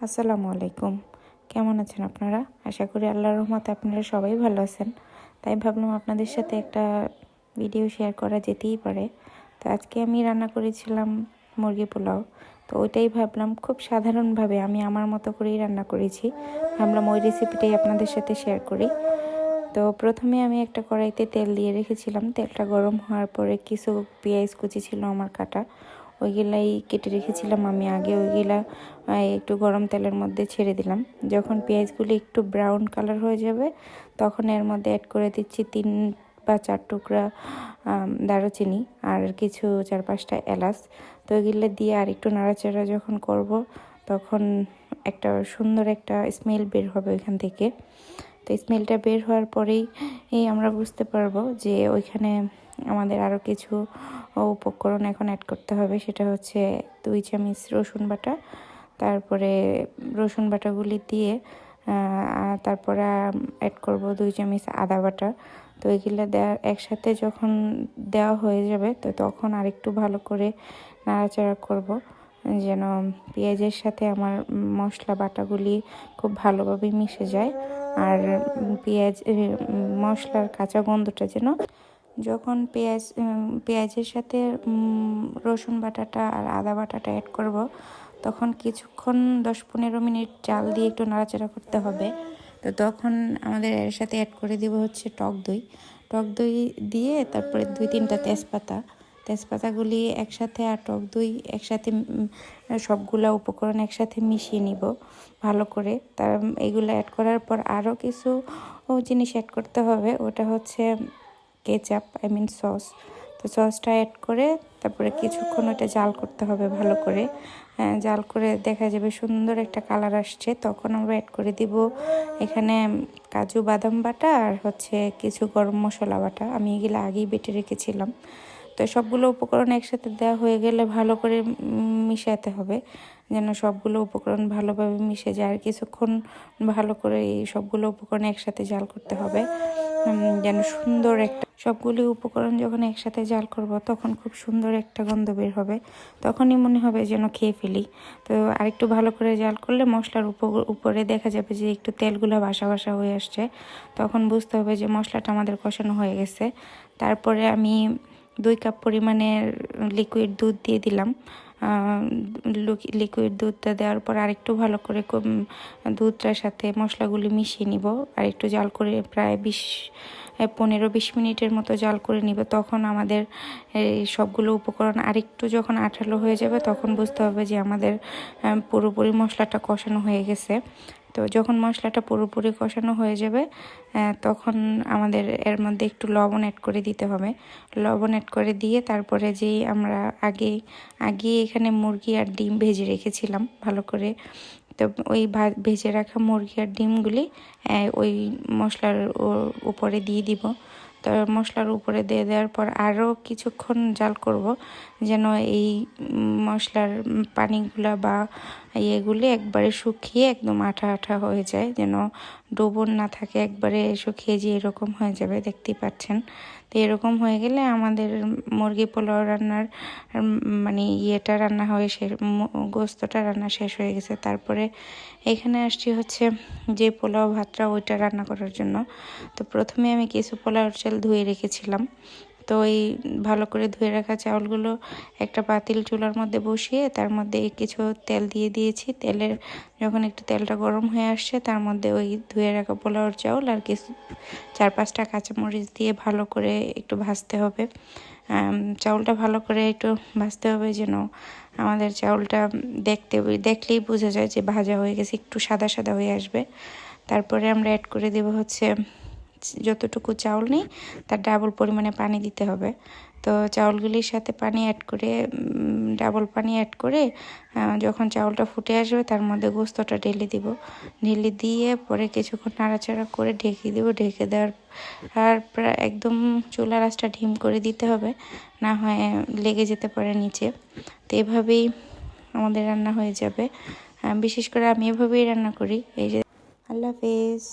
আসসালামু আলাইকুম। কেমন আছেন আপনারা? আশা করি আল্লাহর রহমতে আপনারা সবাই ভালো আছেন। তাই ভাবলাম আপনাদের সাথে একটা ভিডিও শেয়ার করা যেতেই পারে। তো আজকে আমি রান্না করেছিলাম মুরগি পোলাও। তো ওইটাই ভাবলাম খুব সাধারণভাবে আমি আমার মতো করেই রান্না করেছি। ভাবলাম ওই রেসিপিটাই আপনাদের সাথে শেয়ার করি। তো প্রথমে আমি একটা কড়াইতে তেল দিয়ে রেখেছিলাম। তেলটা গরম হওয়ার পরে কিছু পেঁয়াজ কুচি ছিল আমার কাটা। ওইগুলাই কেটে রেখেছিলাম। আমি আগে ওইগুলা একটু গরম তেলের মধ্যে ছেড়ে দিলাম। যখন পেঁয়াজগুলি একটু ব্রাউন কালার হয়ে যাবে, তখন এর মধ্যে অ্যাড করে দিচ্ছি তিন বা চার টুকরা দারুচিনি আর কিছু চার পাঁচটা এলাচ। তো ওইগুলো দিয়ে আর একটু নাড়াচাড়া যখন করব, তখন একটা সুন্দর একটা স্মেল বের হবে ওইখান থেকে। তো স্মেলটা বের হওয়ার পরেই আমরা বুঝতে পারব যে ওইখানে আমাদের আরও কিছু উপকরণ এখন অ্যাড করতে হবে। সেটা হচ্ছে দুই চামচ রসুন বাটা, তারপরে রসুন বাটাগুলি দিয়ে তারপরে অ্যাড করব দুই চামচ আদা বাটা। তো এগুলো দেওয়া একসাথে যখন দেওয়া হয়ে যাবে, তো তখন আরেকটু ভালো করে নাড়াচাড়া করব, যেন পেঁয়াজের সাথে আমার মশলা বাটাগুলি খুব ভালোভাবে মিশে যায়। আর পেঁয়াজ মশলার কাঁচা গন্ধটা যেন যখন পেঁয়াজ পেঁয়াজের সাথে রসুন বাটাটা আর আদা বাটাটা অ্যাড করব, তখন কিছুক্ষণ দশ পনেরো মিনিট চাল দিয়ে একটু নাড়াচাড়া করতে হবে। তো তখন আমাদের এর সাথে অ্যাড করে দিব হচ্ছে টক দই। টক দই দিয়ে তারপরে দুই তিনটা তেজপাতা। তেজপাতাগুলি একসাথে আর টক দই একসাথে সবগুলা উপকরণ একসাথে মিশিয়ে নিব ভালো করে। তার, এগুলো অ্যাড করার পর আরও কিছু জিনিস অ্যাড করতে হবে। ওটা হচ্ছে কেচাপ আই মিন সস তো সসটা অ্যাড করে তারপরে কিছুক্ষণ ওটা জাল করতে হবে ভালো করে। জাল করে দেখা যাবে সুন্দর একটা কালার আসছে। তখন আমরা অ্যাড করে দিব এখানে কাজু বাদাম বাটা আর হচ্ছে কিছু গরম মশলা বাটা। আমি এগুলো আগেই বেটে রেখেছিলাম। তো সবগুলো উপকরণ একসাথে দেওয়া হয়ে গেলে ভালো করে মিশাতে হবে। যেন সবগুলো উপকরণ ভালোভাবে মিশে যায় আর কিছুক্ষণ ভালো করে এই সবগুলো উপকরণ একসাথে জাল করতে হবে। যেন সুন্দর একটা সবগুলি উপকরণ যখন একসাথে জাল করব, তখন খুব সুন্দর একটা গন্ধ বের হবে। তখনই মনে হবে যেন খেয়ে ফেলি। তো আরেকটু ভালো করে জাল করলে মশলার উপরে দেখা যাবে যে একটু তেলগুলো বাসা বাসা হয়ে আসছে। তখন বুঝতে হবে যে মশলাটা আমাদের কষানো হয়ে গেছে। তারপরে আমি দুই কাপ পরিমাণের লিকুইড দুধ দিয়ে দিলাম। লিকুইড দুধটা দেওয়ার পর আরেকটু ভালো করে দুধটার সাথে মশলাগুলি মিশিয়ে নিব। আর একটু জাল করে প্রায় বিশ পনেরো বিশ মিনিটের মতো জাল করে নিব। তখন আমাদের সবগুলো উপকরণ আরেকটু যখন আঠালো হয়ে যাবে, তখন বুঝতে হবে যে আমাদের পুরোপুরি মশলাটা কষানো হয়ে গেছে। তো যখন মশলাটা পুরোপুরি কষানো হয়ে যাবে তখন আমাদের এর মধ্যে একটু লবণ অ্যাড করে দিতে হবে। লবণ অ্যাড করে দিয়ে তারপরে যেই আমরা আগে আগে এখানে মুরগি আর ডিম ভেজে রেখেছিলাম, ভালো করে তো ওই ভেজে রাখা মুরগি আর ডিমগুলি ওই মশলার উপরে দিয়ে দিব। তো মশলার উপরে দিয়ে দেওয়ার পর আরও কিছুক্ষণ জাল করব, যেন এই মশলার পানিগুলা বা ইয়েগুলি একবারে শুকিয়ে একদম আঠা আঠা হয়ে যায়, যেন ডোবন না থাকে, একবারে শুকিয়ে যে এরকম হয়ে যাবে, দেখতেই পাচ্ছেন। তো এরকম হয়ে গেলে আমাদের মুরগি পোলাও রান্নার মানে ইয়েটা রান্না হয়ে শেষ গোস্তটা রান্না শেষ হয়ে গেছে। তারপরে এখানে আসছি হচ্ছে যে পোলাও ভাতটা ওইটা রান্না করার জন্য। তো প্রথমে আমি কিছু পোলাওর চাল ধুয়ে রেখেছিলাম। তো ওই ভালো করে ধুয়ে রাখা চাউলগুলো একটা পাতিল চুলার মধ্যে বসিয়ে তার মধ্যে কিছু তেল দিয়ে দিয়েছি। তেলের যখন একটু তেলটা গরম হয়ে আসছে তার মধ্যে ওই ধুয়ে রাখা পোলাওর চাউল আর কিছু চার পাঁচটা কাঁচামরিচ দিয়ে ভালো করে একটু ভাজতে হবে। চাউলটা ভালো করে একটু ভাজতে হবে যেন আমাদের চাউলটা দেখতে, দেখলেই বোঝা যায় যে ভাজা হয়ে গেছে, একটু সাদা সাদা হয়ে আসবে। তারপরে আমরা অ্যাড করে দেবো হচ্ছে যতটুকু চাউল নিই, তার ডাবল পরিমাণে পানি দিতে হবে। তো চাউলগুলির সাথে পানি অ্যাড করে ডাবল পানি অ্যাড করে যখন চাউলটা ফুটে আসবে, তার মধ্যে গোস্তটা ঢেলে দিব। ঢেলে দিয়ে পরে কিছুক্ষণ নাড়াচাড়া করে ঢেকে দিব। ঢেকে দেওয়ার আর প্রায় একদম চুলা রাসটা ঢিম করে দিতে হবে, না হয় লেগে যেতে পারে নিচে। তো এভাবেই আমাদের রান্না হয়ে যাবে। বিশেষ করে আমি এভাবেই রান্না করি। এই যে, আল্লাহ হাফেজ।